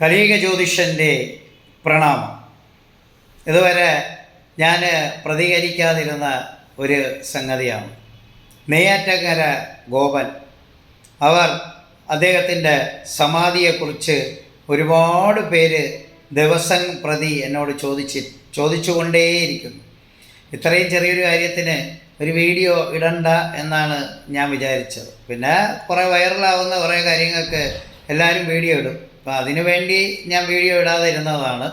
കലീക ജ്യോതിഷന്റെ പ്രണാമം. ഇതുവരെ ഞാൻ പ്രതികരിക്കാതിരുന്ന ഒരു സംഗതിയാണ്. നെയ്യാറ്റക്കര ഗോപൻ അവർ അദ്ദേഹത്തിന്റെ സമാധിയെക്കുറിച്ച് ഒരുപാട് പേര് ദിവസം പ്രതി എന്നോട് ചോദിച്ച് ചോദിച്ചുകൊണ്ടേയിരിക്കുന്നു. ഇത്രയും ചെറിയൊരു കാര്യത്തിന് ഒരു വീഡിയോ ഇടണ്ട എന്നാണ് ഞാൻ വിചാരിച്ചത്. പിന്നെ കുറേ വൈറലാവുന്ന കുറേ കാര്യങ്ങൾക്ക് എല്ലാവരും വീഡിയോ ഇടും. അപ്പോൾ അതിനുവേണ്ടി ഞാൻ വീഡിയോ ഇടാതിരുന്നതാണ്.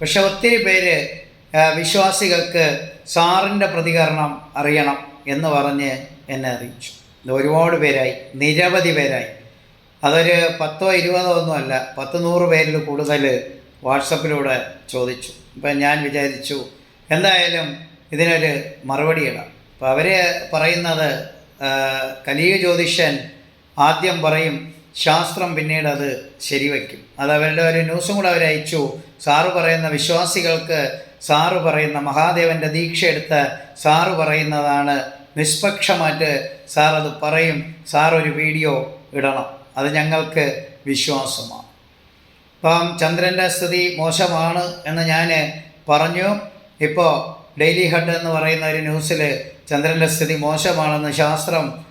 പക്ഷെ ഒത്തിരി പേര് വിശ്വാസികൾക്ക് സാറിന്റെ പ്രതികരണം അറിയണം എന്ന് പറഞ്ഞ് എന്നെ അറിയിച്ചു. ഒരുപാട് പേരായി നിരവധി പേരായി. അതൊരു പത്തോ ഇരുപതോ ഒന്നുമല്ല പത്ത് നൂറ് പേരിൽ കൂടുതൽ വാട്സപ്പിലൂടെ ചോദിച്ചു. ഇപ്പം ഞാൻ വിചാരിച്ചു എന്തായാലും ഇതിനൊരു മറുപടി ഇടാം. അപ്പോൾ അവർ പറയുന്നത് കലിയ ജ്യോതിഷൻ ആദ്യം പറയും ശാസ്ത്രം പിന്നീട് അത് ശരിവയ്ക്കും. അത് അവരുടെ ഒരു ന്യൂസും കൂടെ അവർ അയച്ചു. സാറ് പറയുന്ന വിശ്വാസികൾക്ക് സാറ് പറയുന്ന മഹാദേവന്റെ ദീക്ഷ എടുത്ത് സാറ് പറയുന്നതാണ് നിഷ്പക്ഷമായിട്ട് സാർ അത് പറയും. സാർ ഒരു വീഡിയോ ഇടണം. അത് ഞങ്ങൾക്ക് വിശ്വാസമാണ്. ഇപ്പം ചന്ദ്രന്റെ സ്ഥിതി മോശമാണ് എന്ന് ഞാൻ പറഞ്ഞു. ഇപ്പോൾ ഡെയിലി ഹഡ് എന്ന് പറയുന്ന ഒരു ന്യൂസിൽ ചന്ദ്രന്റെ സ്ഥിതി മോശമാണെന്ന് ശാസ്ത്രം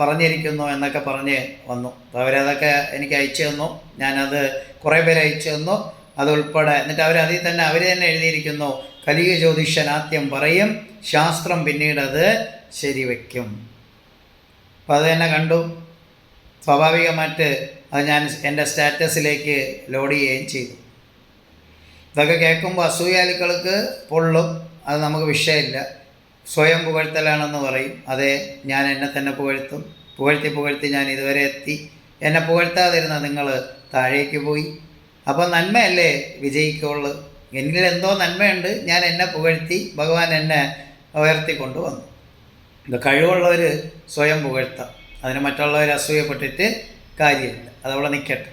പറഞ്ഞിരിക്കുന്നു എന്നൊക്കെ പറഞ്ഞ് വന്നു. അപ്പോൾ അവരതൊക്കെ എനിക്ക് അയച്ചു തന്നു. ഞാനത് കുറേ പേര് അയച്ചു തന്നു. അതുൾപ്പെടെ എന്നിട്ട് അവർ അതിൽ തന്നെ അവർ തന്നെ എഴുതിയിരിക്കുന്നു കലിക ജ്യോതിഷൻ ആദ്യം പറയും ശാസ്ത്രം പിന്നീട് അത് ശരിവെക്കും. അപ്പം അത് തന്നെ കണ്ടു. സ്വാഭാവികമായിട്ട് അത് ഞാൻ എന്റെ സ്റ്റാറ്റസിലേക്ക് ലോഡ് ചെയ്യുകയും ചെയ്തു. ഇതൊക്കെ കേൾക്കുമ്പോൾ അസൂയാലുക്കൾക്ക് പൊള്ളും. അത് നമുക്ക് വിഷയമില്ല. സ്വയം പുകഴ്ത്തലാണെന്ന് പറയും. അതെ ഞാൻ എന്നെ തന്നെ പുകഴ്ത്തും. പുകഴ്ത്തി പുകഴ്ത്തി ഞാൻ ഇതുവരെ എത്തി. എന്നെ പുകഴ്ത്താതിരുന്ന നിങ്ങൾ താഴേക്ക് പോയി. അപ്പോൾ നന്മയല്ലേ വിജയിക്കുള്ളൂ? എന്നിൽ എന്തോ നന്മയുണ്ട്. ഞാൻ എന്നെ പുകഴ്ത്തി ഭഗവാൻ എന്നെ ഉയർത്തിക്കൊണ്ട് വന്നു ഇത് കഴിവുള്ളവർ സ്വയം പുകഴ്ത്താം. അതിന് മറ്റുള്ളവർ അസൂയപ്പെട്ടിട്ട് കാര്യമില്ല. അതവിടെ നിൽക്കട്ടെ.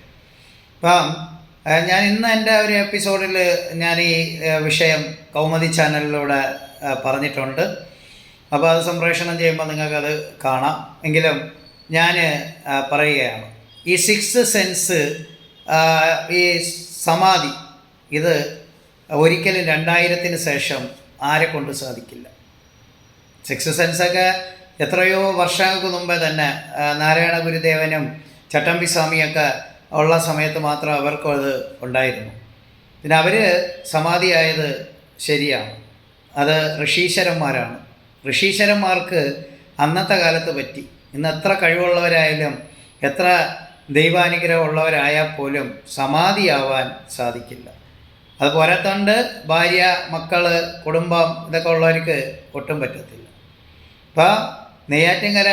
അപ്പം ഞാൻ ഇന്ന് എന്റെ ഒരു എപ്പിസോഡിൽ ഞാൻ ഈ വിഷയം കൗമദി ചാനലിലൂടെ പറഞ്ഞിട്ടുണ്ട്. അപ്പോൾ അത് സംപ്രേഷണം ചെയ്യുമ്പോൾ നിങ്ങൾക്കത് കാണാം. എങ്കിലും ഞാൻ പറയുകയാണ്. ഈ സിക്സ് സെൻസ് ഈ സമാധി ഇത് ഒരിക്കലും രണ്ടായിരത്തിന് ശേഷം ആരെ കൊണ്ട് സാധിക്കില്ല? സിക്സ് സെൻസൊക്കെ എത്രയോ വർഷങ്ങൾക്ക് മുമ്പേ തന്നെ നാരായണ ഗുരുദേവനും ചട്ടമ്പി സ്വാമിയൊക്കെ ഉള്ള സമയത്ത് മാത്രം അവർക്കും അത് ഉണ്ടായിരുന്നു. പിന്നെ അവർ സമാധിയായത് ശരിയാണ്. അത് ഋഷീശ്വരന്മാരാണ്. ഋഷീശ്വരന്മാർക്ക് അന്നത്തെ കാലത്ത് പറ്റി. ഇന്ന് എത്ര കഴിവുള്ളവരായാലും എത്ര ദൈവാനുഗ്രഹം ഉള്ളവരായാൽ പോലും സമാധിയാവാൻ സാധിക്കില്ല. അത് പോരാത്തണ്ട് ഭാര്യ മക്കൾ കുടുംബം ഇതൊക്കെ ഉള്ളവർക്ക് ഒട്ടും പറ്റത്തില്ല. അപ്പോൾ നെയ്യാറ്റിങ്കര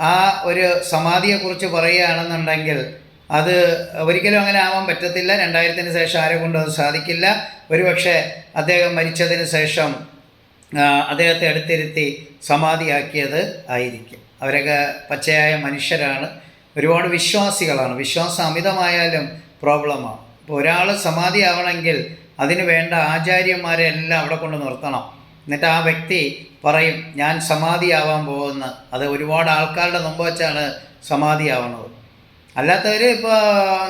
ആ ഒരു സമാധിയെക്കുറിച്ച് പറയുകയാണെന്നുണ്ടെങ്കിൽ അത് ഒരിക്കലും അങ്ങനെ ആവാൻ പറ്റത്തില്ല. രണ്ടായിരത്തിന് ശേഷം ആരെ കൊണ്ടും അത് സാധിക്കില്ല. ഒരുപക്ഷെ അദ്ദേഹം മരിച്ചതിന് ശേഷം അദ്ദേഹത്തെ അടുത്തിരുത്തി സമാധിയാക്കിയത് ആയിരിക്കും. അവരൊക്കെ പച്ചയായ മനുഷ്യരാണ്. ഒരുപാട് വിശ്വാസികളാണ്. വിശ്വാസം അമിതമായാലും പ്രോബ്ലമാണ്. ഇപ്പോൾ ഒരാൾ സമാധിയാവണമെങ്കിൽ അതിന് വേണ്ട ആചാര്യന്മാരെ എല്ലാം അവിടെ കൊണ്ട് നിർത്തണം. എന്നിട്ട് ആ വ്യക്തി പറയും ഞാൻ സമാധിയാവാൻ പോകുന്ന. അത് ഒരുപാട് ആൾക്കാരുടെ മുമ്പ് വെച്ചാണ് സമാധിയാവുന്നത്. അല്ലാത്തവർ ഇപ്പോൾ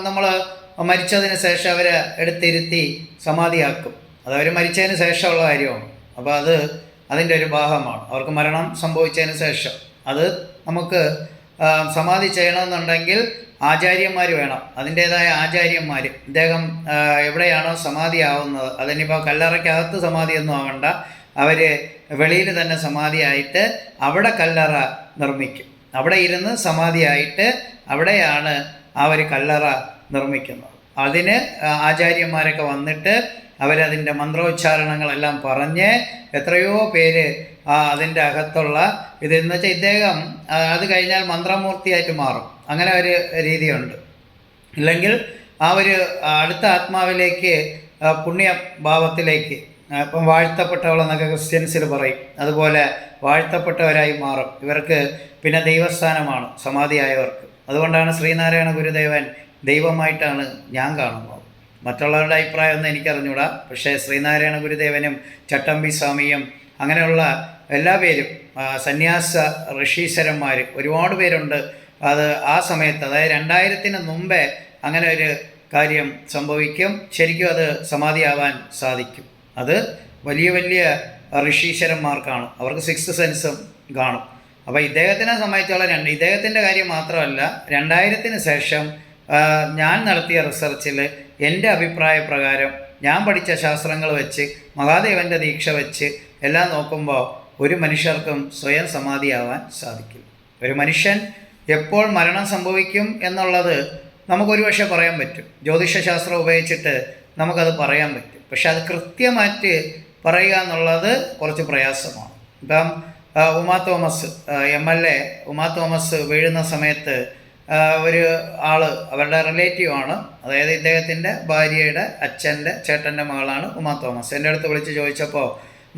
നമ്മൾ മരിച്ചതിന് ശേഷം അവരെ എടുത്തിരുത്തി സമാധിയാക്കും. അത് അവർ മരിച്ചതിന് ശേഷമുള്ള കാര്യമാണ്. അപ്പോൾ അത് അതിന്റെ ഒരു ഭാഗമാണ്. അവർക്ക് മരണം സംഭവിച്ചതിന് ശേഷം. അത് നമുക്ക് സമാധി ചെയ്യണമെന്നുണ്ടെങ്കിൽ ആചാര്യന്മാർ വേണം. അതിന്റേതായ ആചാര്യന്മാർ ഇദ്ദേഹം എവിടെയാണോ സമാധി ആവുന്നത് അതിനിപ്പോൾ കല്ലറയ്ക്കകത്ത് സമാധിയൊന്നും ആവണ്ട. അവർ വെളിയിൽ തന്നെ സമാധിയായിട്ട് അവിടെ കല്ലറ നിർമ്മിക്കും. അവിടെ ഇരുന്ന് സമാധിയായിട്ട് അവിടെയാണ് ആ ഒരു കല്ലറ നിർമ്മിക്കുന്നത്. അതിന് ആചാര്യന്മാരൊക്കെ വന്നിട്ട് അവരതിന്റെ മന്ത്രോച്ചാരണങ്ങളെല്ലാം പറഞ്ഞ് എത്രയോ പേര് അതിന്റെ അകത്തുള്ള ഇത് എന്ന് വെച്ചാൽ ഇദ്ദേഹം അത് കഴിഞ്ഞാൽ മന്ത്രമൂർത്തിയായിട്ട് മാറും. അങ്ങനെ ഒരു രീതിയുണ്ട്. ഇല്ലെങ്കിൽ ആ ഒരു അടുത്ത ആത്മാവിലേക്ക് പുണ്യഭാവത്തിലേക്ക് ഇപ്പം വാഴ്ത്തപ്പെട്ടവളെന്നൊക്കെ ക്രിസ്ത്യൻസിൽ പറയും. അതുപോലെ വാഴ്ത്തപ്പെട്ടവരായി മാറും. ഇവർക്ക് പിന്നെ ദൈവസ്ഥാനമാണ് സമാധിയായവർക്ക്. അതുകൊണ്ടാണ് ശ്രീനാരായണ ഗുരുദേവൻ ദൈവമായിട്ടാണ് ഞാൻ കാണുന്നത്. മറ്റുള്ളവരുടെ അഭിപ്രായമൊന്നും എനിക്കറിഞ്ഞൂടാ. പക്ഷേ ശ്രീനാരായണ ഗുരുദേവനും ചട്ടമ്പി സ്വാമിയും അങ്ങനെയുള്ള എല്ലാ പേരും സന്യാസ ഋഷീശ്വരന്മാർ ഒരുപാട് പേരുണ്ട്. അത് ആ സമയത്ത് അതായത് രണ്ടായിരത്തിന് മുമ്പേ അങ്ങനെ ഒരു കാര്യം സംഭവിക്കും. ശരിക്കും അത് സമാധിയാവാൻ സാധിക്കും. അത് വലിയ വലിയ ഋഷീശ്വരന്മാർക്കാണ്. അവർക്ക് സിക്സ് സെൻസും കാണും. അപ്പോൾ ഇദ്ദേഹത്തിനെ സംബന്ധിച്ചുള്ള രണ്ട് ഇദ്ദേഹത്തിന്റെ കാര്യം മാത്രമല്ല രണ്ടായിരത്തിന് ശേഷം ഞാൻ നടത്തിയ റിസർച്ചിൽ എന്റെ അഭിപ്രായ പ്രകാരം ഞാൻ പഠിച്ച ശാസ്ത്രങ്ങൾ വെച്ച് മഹാദേവന്റെ ദീക്ഷ വെച്ച് എല്ലാം നോക്കുമ്പോൾ ഒരു മനുഷ്യർക്കും സ്വയം സമാധിയാവാൻ സാധിക്കും ഒരു മനുഷ്യൻ എപ്പോൾ മരണം സംഭവിക്കും എന്നുള്ളത് നമുക്കൊരു പക്ഷേ പറയാൻ പറ്റും. ജ്യോതിഷശാസ്ത്രം ഉപയോഗിച്ചിട്ട് നമുക്കത് പറയാൻ പറ്റും. പക്ഷെ അത് കൃത്യമായിട്ട് പറയുക എന്നുള്ളത് കുറച്ച് പ്രയാസമാണ്. ഇപ്പം Uma Thomas M L A Uma Thomas വീഴുന്ന സമയത്ത് ഒരു ആൾ അവരുടെ റിലേറ്റീവ് ആണ്. അതായത് ഇദ്ദേഹത്തിന്റെ ഭാര്യയുടെ അച്ഛന്റെ ചേട്ടന്റെ മകളാണ് ഉമാ തോമസ്. എന്റെ അടുത്ത് വിളിച്ച് ചോദിച്ചപ്പോൾ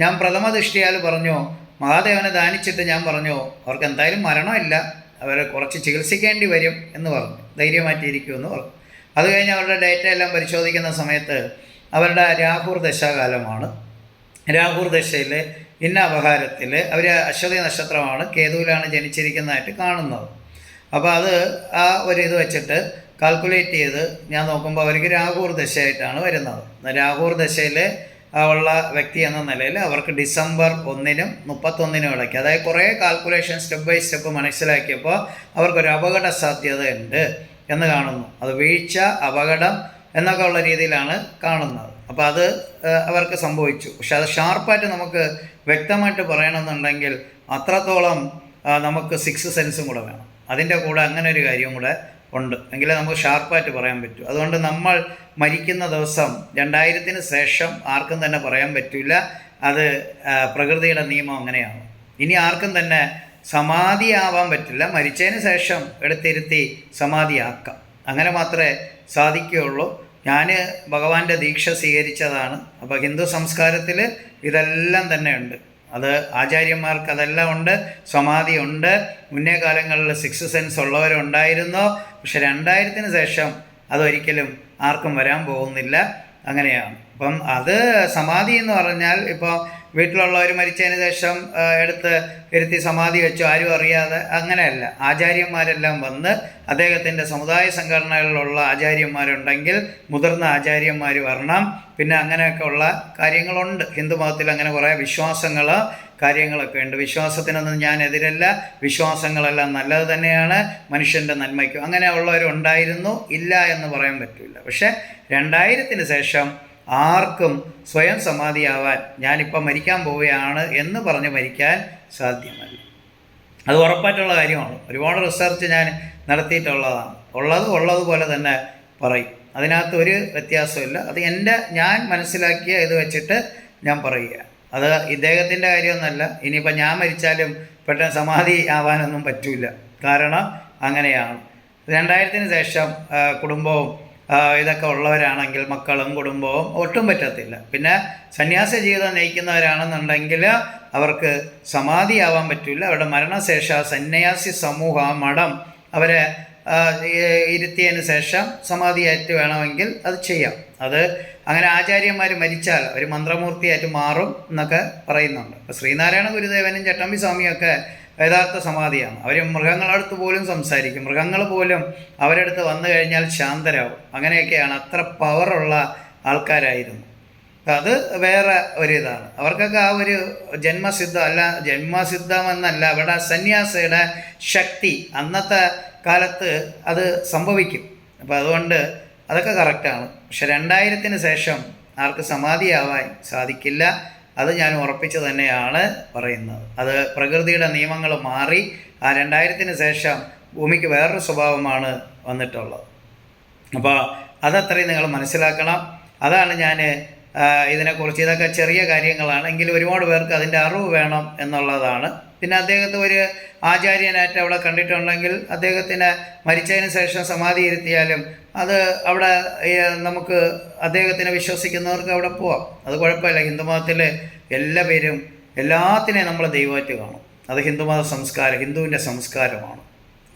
ഞാൻ പ്രഥമ ദൃഷ്ടിയാൽ പറഞ്ഞു മഹാദേവനെ ദാനിച്ചിട്ട് ഞാൻ പറഞ്ഞു അവർക്ക് എന്തായാലും മരണമില്ല. അവരെ കുറച്ച് ചികിത്സിക്കേണ്ടി വരും എന്ന് പറഞ്ഞു. ധൈര്യമായിട്ടിരിക്കുമെന്ന് പറഞ്ഞു. അത് കഴിഞ്ഞ് അവരുടെ ഡേറ്റ എല്ലാം പരിശോധിക്കുന്ന സമയത്ത് അവരുടെ രാഹുർ ദശാകാലമാണ്. രാഹുർ ദശയിൽ ഇന്ന അപഹാരത്തിൽ അവർ അശ്വതി നക്ഷത്രമാണ് കേതുവിലാണ് ജനിച്ചിരിക്കുന്നതായിട്ട് കാണുന്നത്. അപ്പോൾ അത് ആ ഒരു ഇത് വെച്ചിട്ട് കാൽക്കുലേറ്റ് ചെയ്ത് ഞാൻ നോക്കുമ്പോൾ അവർക്ക് രാഹുർ ദശയായിട്ടാണ് വരുന്നത്. രാഹുർ ദശയിൽ ഉള്ള വ്യക്തി എന്ന നിലയിൽ അവർക്ക് ഡിസംബർ ഒന്നിനും മുപ്പത്തൊന്നിനും ഇടയ്ക്ക് അതായത് കുറേ കാൽക്കുലേഷൻ സ്റ്റെപ്പ് ബൈ സ്റ്റെപ്പ് മനസ്സിലാക്കിയപ്പോൾ അവർക്കൊരു അപകട സാധ്യതയുണ്ട്. എന്ന് കാണുന്നു. അത് വീഴ്ച അപകടം എന്നൊക്കെ ഉള്ള രീതിയിലാണ് കാണുന്നത്. അപ്പോൾ അത് അവർക്ക് സംഭവിച്ചു. പക്ഷെ അത് ഷാർപ്പായിട്ട് നമുക്ക് വ്യക്തമായിട്ട് പറയണമെന്നുണ്ടെങ്കിൽ അത്രത്തോളം നമുക്ക് സിക്സ് സെൻസും കൂടെ വേണം. അതിന്റെ കൂടെ അങ്ങനെ ഒരു കാര്യവും കൂടെ ഉണ്ട്. എങ്കിലേ നമുക്ക് ഷാർപ്പായിട്ട് പറയാൻ പറ്റൂ. അതുകൊണ്ട് നമ്മൾ മരിക്കുന്ന ദിവസം രണ്ടായിരത്തിന് ശേഷം ആർക്കും തന്നെ പറയാൻ പറ്റില്ല അത് പ്രകൃതിയുടെ നിയമം അങ്ങനെയാണ്. ഇനി ആർക്കും തന്നെ സമാധിയാവാൻ പറ്റില്ല. മരിച്ചതിന് ശേഷം എടുത്തിരുത്തി സമാധിയാക്കാം. അങ്ങനെ മാത്രമേ സാധിക്കുകയുള്ളൂ. ഞാൻ ഭഗവാന്റെ ദീക്ഷ സ്വീകരിച്ചതാണ്. അപ്പോൾ ഹിന്ദു സംസ്കാരത്തിൽ ഇതെല്ലാം തന്നെ ഉണ്ട് അത് ആചാര്യന്മാർക്ക് അതെല്ലാം ഉണ്ട് സമാധി ഉണ്ട്. മുന്നേ കാലങ്ങളിൽ സിക്സ് സെൻസ് ഉള്ളവരുണ്ടായിരുന്നു. പക്ഷെ രണ്ടായിരത്തിന് ശേഷം അതൊരിക്കലും ആർക്കും വരാൻ പോകുന്നില്ല. അങ്ങനെയാണ്. അപ്പം അത് സമാധി എന്ന് പറഞ്ഞാൽ ഇപ്പോൾ വീട്ടിലുള്ളവർ മരിച്ചതിന് ശേഷം എടുത്ത് ഇരുത്തി സമാധി വെച്ചു ആരും അറിയാതെ അങ്ങനെയല്ല. ആചാര്യന്മാരെല്ലാം വന്ന് അദ്ദേഹത്തിന്റെ സമുദായ സംഘടനകളിലുള്ള ആചാര്യന്മാരുണ്ടെങ്കിൽ മുതിർന്ന ആചാര്യന്മാർ വരണം. പിന്നെ അങ്ങനെയൊക്കെ ഉള്ള കാര്യങ്ങളുണ്ട്. ഹിന്ദു മതത്തിൽ അങ്ങനെ കുറേ വിശ്വാസങ്ങൾ കാര്യങ്ങളൊക്കെ ഉണ്ട്. വിശ്വാസത്തിനൊന്നും ഞാൻ എതിരല്ല. വിശ്വാസങ്ങളെല്ലാം നല്ലത് തന്നെയാണ്. മനുഷ്യന്റെ നന്മയ്ക്കും അങ്ങനെയുള്ളവരുണ്ടായിരുന്നു ഇല്ല എന്ന് പറയാൻ പറ്റില്ല. പക്ഷേ രണ്ടായിരത്തിന് ശേഷം ആർക്കും സ്വയം സമാധിയാവാൻ ഞാനിപ്പോൾ മരിക്കാൻ പോവുകയാണ് എന്ന് പറഞ്ഞ് മരിക്കാൻ സാധ്യമല്ല. അത് ഉറപ്പായിട്ടുള്ള കാര്യമാണ്. ഒരുപാട് റിസർച്ച് ഞാൻ നടത്തിയിട്ടുള്ളതാണ്. ഉള്ളത് ഉള്ളതുപോലെ തന്നെ പറയും. അതിനകത്ത് ഒരു വ്യത്യാസമില്ല അത് എന്റെ ഞാൻ മനസ്സിലാക്കിയ ഇത് വെച്ചിട്ട് ഞാൻ പറയുക. അത് ഇദ്ദേഹത്തിന്റെ കാര്യമൊന്നുമല്ല. ഇനിയിപ്പോൾ ഞാൻ മരിച്ചാലും പെട്ടെന്ന് സമാധി ആവാനൊന്നും പറ്റില്ല കാരണം അങ്ങനെയാണ്. രണ്ടായിരത്തിന് ശേഷം കുടുംബവും ഇതൊക്കെ ഉള്ളവരാണെങ്കിൽ മക്കളും കുടുംബവും ഒട്ടും പറ്റത്തില്ല. പിന്നെ സന്യാസ ജീവിതം നയിക്കുന്നവരാണെന്നുണ്ടെങ്കിൽ അവർക്ക് സമാധിയാവാൻ പറ്റില്ല. അവരുടെ മരണശേഷ സന്യാസി സമൂഹ മഠം അവരെ ഇരുത്തിയതിന് ശേഷം സമാധിയായിട്ട് വേണമെങ്കിൽ അത് ചെയ്യാം. അത് അങ്ങനെ ആചാര്യന്മാർ മരിച്ചാൽ ഒരു മന്ത്രമൂർത്തിയായിട്ട് മാറും എന്നൊക്കെ പറയുന്നുണ്ട്. ശ്രീനാരായണ ഗുരുദേവനും ചട്ടമ്പി സ്വാമിയൊക്കെ യഥാർത്ഥ സമാധിയാണ്. അവർ മൃഗങ്ങളടുത്ത് പോലും സംസാരിക്കും. മൃഗങ്ങൾ പോലും അവരടുത്ത് വന്നു കഴിഞ്ഞാൽ ശാന്തരാകും അങ്ങനെയൊക്കെയാണ് അത്ര പവറുള്ള ആൾക്കാരായിരുന്നു. അത് വേറെ ഒരു ഒരിതാണ്. അവർക്കൊക്കെ ആ ഒരു ജന്മസിദ്ധം അല്ല ജന്മസിദ്ധമെന്നല്ല അവിടെ സന്യാസിയുടെ ശക്തി അന്നത്തെ കാലത്ത് അത് സംഭവിക്കും. അപ്പോൾ അതുകൊണ്ട് അതൊക്കെ കറക്റ്റാണ് പക്ഷെ രണ്ടായിരത്തിന് ശേഷം ആർക്ക് സമാധിയാവാൻ സാധിക്കില്ല. അത് ഞാൻ ഉറപ്പിച്ചു തന്നെയാണ് പറയുന്നത്. അത് പ്രകൃതിയുടെ നിയമങ്ങൾ മാറി ആ രണ്ടായിരത്തിന് ശേഷം ഭൂമിക്ക് വേറൊരു സ്വഭാവമാണ് വന്നിട്ടുള്ളത്. അപ്പോൾ അതത്രയും നിങ്ങൾ മനസ്സിലാക്കണം. അതാണ് ഞാൻ ഇതിനെക്കുറിച്ച് ഇതൊക്കെ ചെറിയ കാര്യങ്ങളാണ്. എങ്കിലും ഒരുപാട് പേർക്ക് അതിന്റെ അറിവ് വേണം എന്നുള്ളതാണ്. പിന്നെ അദ്ദേഹത്തെ ഒരു ആചാര്യനായിട്ട് അവിടെ കണ്ടിട്ടുണ്ടെങ്കിൽ അദ്ദേഹത്തിന് മരിച്ചതിന് ശേഷം സമാധി ഇരുത്തിയാലും അത് അവിടെ നമുക്ക് അദ്ദേഹത്തിനെ വിശ്വസിക്കുന്നവർക്ക് അവിടെ പോവാം. അത് കുഴപ്പമില്ല. ഹിന്ദുമതത്തിലെ എല്ലാ പേരും എല്ലാത്തിനെയും നമ്മൾ ദൈവമായിട്ട് കാണും. അത് ഹിന്ദുമത സംസ്കാരം ഹിന്ദുവിന്റെ സംസ്കാരമാണ്.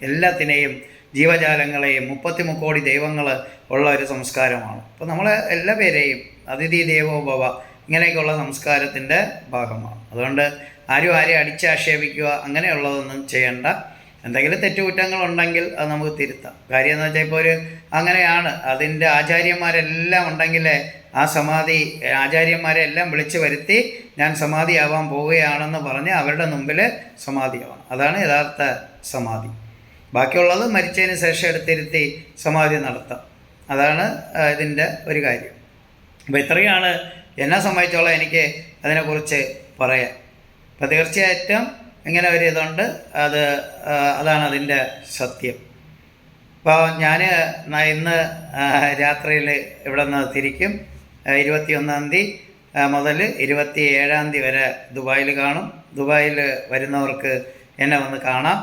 എല്ലാത്തിനെയും ജീവജാലങ്ങളെയും മുപ്പത്തി മുക്കോടി ദൈവങ്ങൾ ഉള്ള ഒരു സംസ്കാരമാണ്. അപ്പോൾ നമ്മൾ എല്ലാ പേരെയും അതിഥി ദേവോഭവ ഇങ്ങനെയൊക്കെയുള്ള സംസ്കാരത്തിന്റെ ഭാഗമാണ്. അതുകൊണ്ട് ആരും ആരെയും അടിച്ചാക്ഷേപിക്കുക അങ്ങനെയുള്ളതൊന്നും ചെയ്യണ്ട. എന്തെങ്കിലും തെറ്റുകുറ്റങ്ങളുണ്ടെങ്കിൽ അത് നമുക്ക് തിരുത്താം. കാര്യം എന്ന് വെച്ചാൽ ഇപ്പോൾ ഒരു അങ്ങനെയാണ്. അതിന്റെ ആചാര്യന്മാരെല്ലാം ഉണ്ടെങ്കിലേ ആ സമാധി ആചാര്യന്മാരെ എല്ലാം വിളിച്ചു വരുത്തി ഞാൻ സമാധിയാവാൻ പോവുകയാണെന്ന് പറഞ്ഞ് അവരുടെ മുമ്പിൽ സമാധിയാവണം. അതാണ് യഥാർത്ഥ സമാധി. ബാക്കിയുള്ളത് മരിച്ചതിന് ശേഷം എടുത്തിരുത്തി സമാധി നടത്താം. അതാണ് ഇതിന്റെ ഒരു കാര്യം. അപ്പോൾ ഇത്രയാണ് എന്നെ സംബന്ധിച്ചോളം എനിക്ക് അതിനെക്കുറിച്ച് പറയാം അപ്പോൾ തീർച്ചയായിട്ടും ഇങ്ങനെ ഒരു ഇതുണ്ട് അത് അതാണ് അതിന്റെ സത്യം. അപ്പോൾ ഞാൻ ഇന്ന് രാത്രിയിൽ ഇവിടെ നിന്ന് തിരിക്കും. ഇരുപത്തി ഒന്നാം തീയതി മുതൽ ഇരുപത്തി ഏഴാം തീയതി വരെ ദുബായിൽ കാണും. ദുബായിൽ വരുന്നവർക്ക് എന്നെ വന്ന് കാണാം.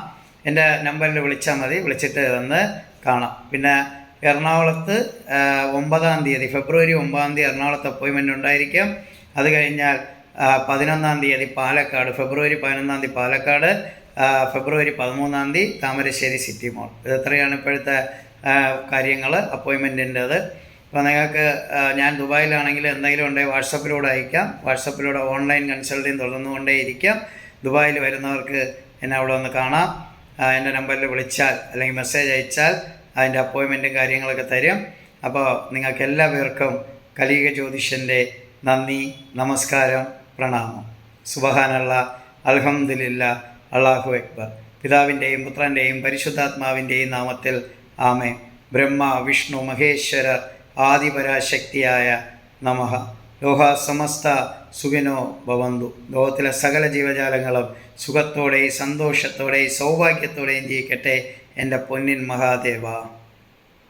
എന്റെ നമ്പറിൽ വിളിച്ചാൽ മതി. വിളിച്ചിട്ട് വന്ന് കാണാം. പിന്നെ എറണാകുളത്ത് ഒമ്പതാം തീയതി ഫെബ്രുവരി ഒമ്പതാം തീയതി എറണാകുളത്ത് അപ്പോയിൻമെന്റ് ഉണ്ടായിരിക്കും. അത് കഴിഞ്ഞാൽ പതിനൊന്നാം തീയതി പാലക്കാട് ഫെബ്രുവരി പതിനൊന്നാം തീയതി പാലക്കാട് ഫെബ്രുവരി പതിമൂന്നാം തീയതി താമരശ്ശേരി സിറ്റി മോൾ. ഇത് എത്രയാണ് ഇപ്പോഴത്തെ കാര്യങ്ങൾ അപ്പോയിൻമെന്റിന്റെത് അപ്പോൾ നിങ്ങൾക്ക് ഞാൻ ദുബായിലാണെങ്കിൽ എന്തെങ്കിലും ഉണ്ടെങ്കിൽ വാട്സപ്പിലൂടെ അയക്കാം. വാട്സപ്പിലൂടെ ഓൺലൈൻ കൺസൾട്ടിങ് തുടർന്നുകൊണ്ടേ ഇരിക്കാം ദുബായിൽ വരുന്നവർക്ക് എന്നെ അവിടെ ഒന്ന് കാണാം. എന്റെ നമ്പറിൽ വിളിച്ചാൽ അല്ലെങ്കിൽ മെസ്സേജ് അയച്ചാൽ അതിന്റെ അപ്പോയിൻമെന്റും കാര്യങ്ങളൊക്കെ തരും. അപ്പോൾ നിങ്ങൾക്ക് എല്ലാ പേർക്കും കലിക ജ്യോതിഷന്റെ നന്ദി നമസ്കാരം. പ്രണാമം. സുബഹാനല്ല അൽഹംദുലില്ല അള്ളാഹു അക്ബർ. പിതാവിന്റെയും പുത്രന്റെയും പരിശുദ്ധാത്മാവിന്റെയും നാമത്തിൽ ആമേ ബ്രഹ്മ വിഷ്ണു മഹേശ്വര ആദിപരാശക്തിയായ നമഹ ലോഹ സമസ്ത സുഖിനോ ഭവന്തു. ലോകത്തിലെ സകല ജീവജാലങ്ങളും സുഖത്തോടെയും സന്തോഷത്തോടെയും സൗഭാഗ്യത്തോടെയും ജീവിക്കട്ടെ എന്റെ പൊന്നിൻ മഹാദേവ.